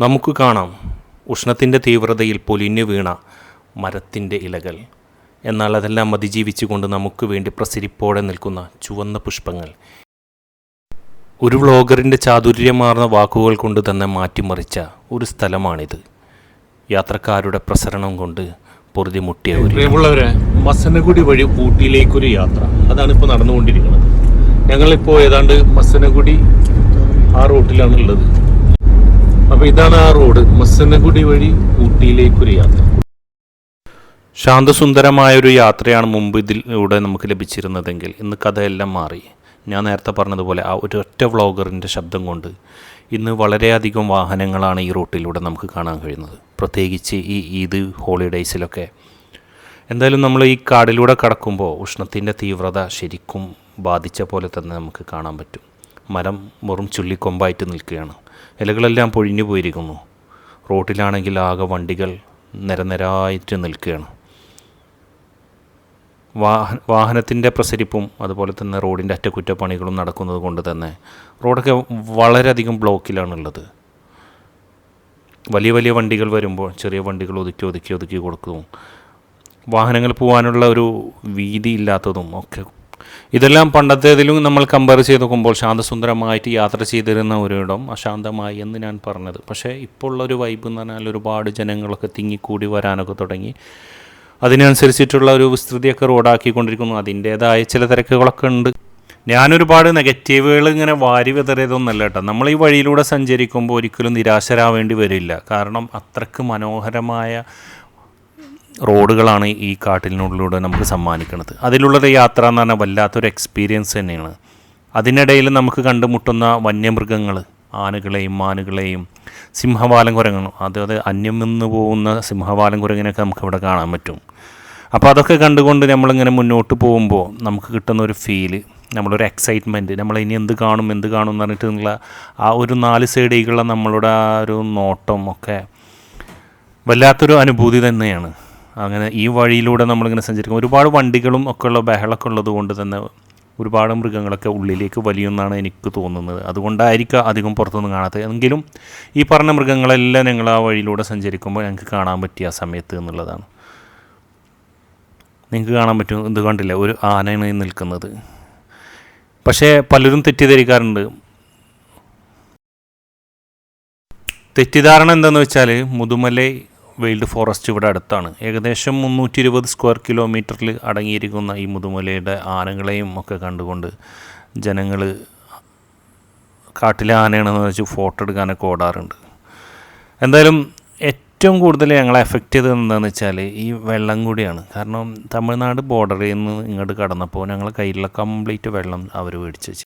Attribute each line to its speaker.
Speaker 1: നമുക്ക് കാണാം ഉഷ്ണത്തിന്റെ തീവ്രതയിൽ പൊലിഞ്ഞു വീണ മരത്തിന്റെ ഇലകൾ. എന്നാൽ അതെല്ലാം അതിജീവിച്ചുകൊണ്ട് നമുക്ക് വേണ്ടി പ്രസരിപ്പോടെ നിൽക്കുന്ന ചുവന്ന പുഷ്പങ്ങൾ. ഒരു വ്ളോഗറിന്റെ ചാതുര്യമാർന്ന വാക്കുകൾ കൊണ്ട് തന്നെ മാറ്റിമറിച്ച ഒരു സ്ഥലമാണിത്. യാത്രക്കാരുടെ പ്രസരണം കൊണ്ട് പൊറുതിമുട്ടിയ
Speaker 2: പ്രിയമുള്ളവരെ മസനഗുഡി വഴി ഊട്ടിയിലേക്കൊരു യാത്ര. അതാണ് ഇപ്പോൾ നടന്നുകൊണ്ടിരിക്കുന്നത്. ഞങ്ങളിപ്പോൾ ഏതാണ്ട് മസനഗുഡി ആ റൂട്ടിലാണ് ഉള്ളത് അപ്പോൾ ഇതാണ് ആ റോഡ്. മസനഗുഡി വഴി ഊട്ടിയിലേക്കൊരു യാത്ര.
Speaker 1: ശാന്തസുന്ദരമായ ഒരു യാത്രയാണ് മുമ്പ് ഇതിലൂടെ നമുക്ക് ലഭിച്ചിരുന്നതെങ്കിൽ. ഇന്ന് കഥയെല്ലാം മാറി. ഞാൻ നേരത്തെ പറഞ്ഞതുപോലെ ആ ഒരു ഒറ്റ വ്ളോഗറിന്റെ ശബ്ദം കൊണ്ട് ഇന്ന് വളരെയധികം വാഹനങ്ങളാണ് ഈ റൂട്ടിലൂടെ നമുക്ക് കാണാൻ കഴിയുന്നത്. പ്രത്യേകിച്ച് ഈ ഈദ് ഹോളിഡേയ്സിലൊക്കെ. എന്തായാലും നമ്മൾ ഈ കാടിലൂടെ കടക്കുമ്പോൾ ഉഷ്ണത്തിന്റെ തീവ്രത ശരിക്കും ബാധിച്ച പോലെ തന്നെ നമുക്ക് കാണാൻ പറ്റും. മരം വെറും ചുള്ളിക്കൊമ്പായിട്ട് നിൽക്കുകയാണ്. ഇലകളെല്ലാം പൊഴിഞ്ഞു പോയിരിക്കുന്നു. റോട്ടിലാണെങ്കിൽ ആകെ വണ്ടികൾ നിരനിരായിട്ട് നിൽക്കുകയാണ്. വാഹ വാഹനത്തിന്റെ പ്രസരിപ്പും അതുപോലെ തന്നെ റോഡിന്റെ അറ്റകുറ്റപ്പണികളും നടക്കുന്നത് കൊണ്ട് തന്നെ റോഡൊക്കെ വളരെയധികം ബ്ലോക്കിലാണുള്ളത്. വലിയ വലിയ വണ്ടികൾ വരുമ്പോൾ ചെറിയ വണ്ടികൾ ഒതുക്കി ഒതുക്കി ഒതുക്കി കൊടുക്കും വാഹനങ്ങൾ പോകാനുള്ള ഒരു വീതി ഇല്ലാത്തതും ഒക്കെ ഇതെല്ലാം പണ്ടത്തേതിലും നമ്മൾ കമ്പയർ ചെയ്ത് നോക്കുമ്പോൾ ശാന്തസുന്ദരമായിട്ട് യാത്ര ചെയ്തിരുന്ന ഒരിടം അശാന്തമായി എന്ന് ഞാൻ പറഞ്ഞത്. പക്ഷേ ഇപ്പോൾ ഉള്ള ഒരു വൈബ് എന്ന് പറഞ്ഞാൽ ഒരുപാട് ജനങ്ങളൊക്കെ തിങ്ങിക്കൂടി വരാനൊക്കെ തുടങ്ങി. അതിനനുസരിച്ചിട്ടുള്ള ഒരു വിസ്തൃതിയൊക്കെ റോഡാക്കിക്കൊണ്ടിരിക്കുന്നു. അതിന്റേതായ ചില തിരക്കുകളൊക്കെ ഉണ്ട്. ഞാനൊരുപാട് നെഗറ്റീവുകൾ ഇങ്ങനെ വാരി വിതറിയതൊന്നല്ല കേട്ടോ. നമ്മൾ ഈ വഴിയിലൂടെ സഞ്ചരിക്കുമ്പോൾ ഒരിക്കലും നിരാശരാവേണ്ടി വരില്ല. കാരണം അത്രയ്ക്ക് മനോഹരമായ റോഡുകളാണ് ഈ കാട്ടിനുള്ളിലൂടെ നമുക്ക് സമ്മാനിക്കുന്നത് അതിലുള്ളൊരു യാത്ര എന്ന് പറഞ്ഞാൽ വല്ലാത്തൊരു എക്സ്പീരിയൻസ് തന്നെയാണ്. അതിനിടയിൽ നമുക്ക് കണ്ടുമുട്ടുന്ന വന്യമൃഗങ്ങൾ ആനകളെയും മാനുകളെയും സിംഹവാലം കുരങ്ങും അതായത് അന്യം നിന്ന് പോകുന്ന സിംഹവാലം കുരങ്ങിനൊക്കെ നമുക്കിവിടെ കാണാൻ പറ്റും. അപ്പോൾ അതൊക്കെ കണ്ടുകൊണ്ട് നമ്മളിങ്ങനെ മുന്നോട്ട് പോകുമ്പോൾ നമുക്ക് കിട്ടുന്ന ഒരു ഫീൽ നമ്മളൊരു എക്സൈറ്റ്മെന്റ് നമ്മൾ ഇനി എന്ത് കാണും എന്ത് കാണും എന്ന് പറഞ്ഞിട്ടുള്ള ആ ഒരു നാല് സൈഡിലുള്ള നമ്മളുടെ ആ ഒരു നോട്ടം ഒക്കെ വല്ലാത്തൊരു അനുഭൂതി തന്നെയാണ്. അങ്ങനെ ഈ വഴിയിലൂടെ നമ്മളിങ്ങനെ സഞ്ചരിക്കും ഒരുപാട് വണ്ടികളും ഒക്കെ ഉള്ള ബഹളമൊക്കെ ഉള്ളത് കൊണ്ട് തന്നെ ഒരുപാട് മൃഗങ്ങളൊക്കെ ഉള്ളിലേക്ക് വലിയെന്നാണ് എനിക്ക് തോന്നുന്നത്. അതുകൊണ്ടായിരിക്കാം അധികം പുറത്തൊന്നും കാണാത്തത്. എങ്കിലും ഈ പറഞ്ഞ മൃഗങ്ങളെല്ലാം ഞങ്ങൾ ആ വഴിയിലൂടെ സഞ്ചരിക്കുമ്പോൾ ഞങ്ങൾക്ക് കാണാൻ പറ്റിയ ആ സമയത്ത് എന്നുള്ളതാണ്. നിങ്ങൾക്ക് കാണാൻ പറ്റും. ഇത് കണ്ടില്ല? ഒരു ആനയാണ് നിൽക്കുന്നത്. പക്ഷേ പലരും തെറ്റിദ്ധരിക്കാറുണ്ട്. തെറ്റിദ്ധാരണ എന്താണെന്ന് വെച്ചാൽ മുതുമലൈ വൈൽഡ് ഫോറസ്റ്റ് ഇവിടെ അടുത്താണ്. ഏകദേശം മുന്നൂറ്റി ഇരുപത് സ്ക്വയർ കിലോമീറ്ററിൽ അടങ്ങിയിരിക്കുന്ന ഈ മുതുമലയുടെ ആനകളെയും ഒക്കെ കണ്ടുകൊണ്ട് ജനങ്ങൾ കാട്ടിലെ ആനയാണെന്ന് വെച്ച് ഫോട്ടോ എടുക്കാനൊക്കെ ഓടാറുണ്ട്. എന്തായാലും ഏറ്റവും കൂടുതൽ ഞങ്ങളെ എഫക്റ്റ് ചെയ്തത് എന്താണെന്ന് വെച്ചാൽ ഈ വെള്ളം കൂടിയാണ്. കാരണം തമിഴ്നാട് ബോർഡറിൽ നിന്ന് ഇങ്ങോട്ട് കടന്നപ്പോൾ ഞങ്ങളെ കയ്യിലുള്ള കംപ്ലീറ്റ് വെള്ളം അവർ മേടിച്ച് വെച്ചു.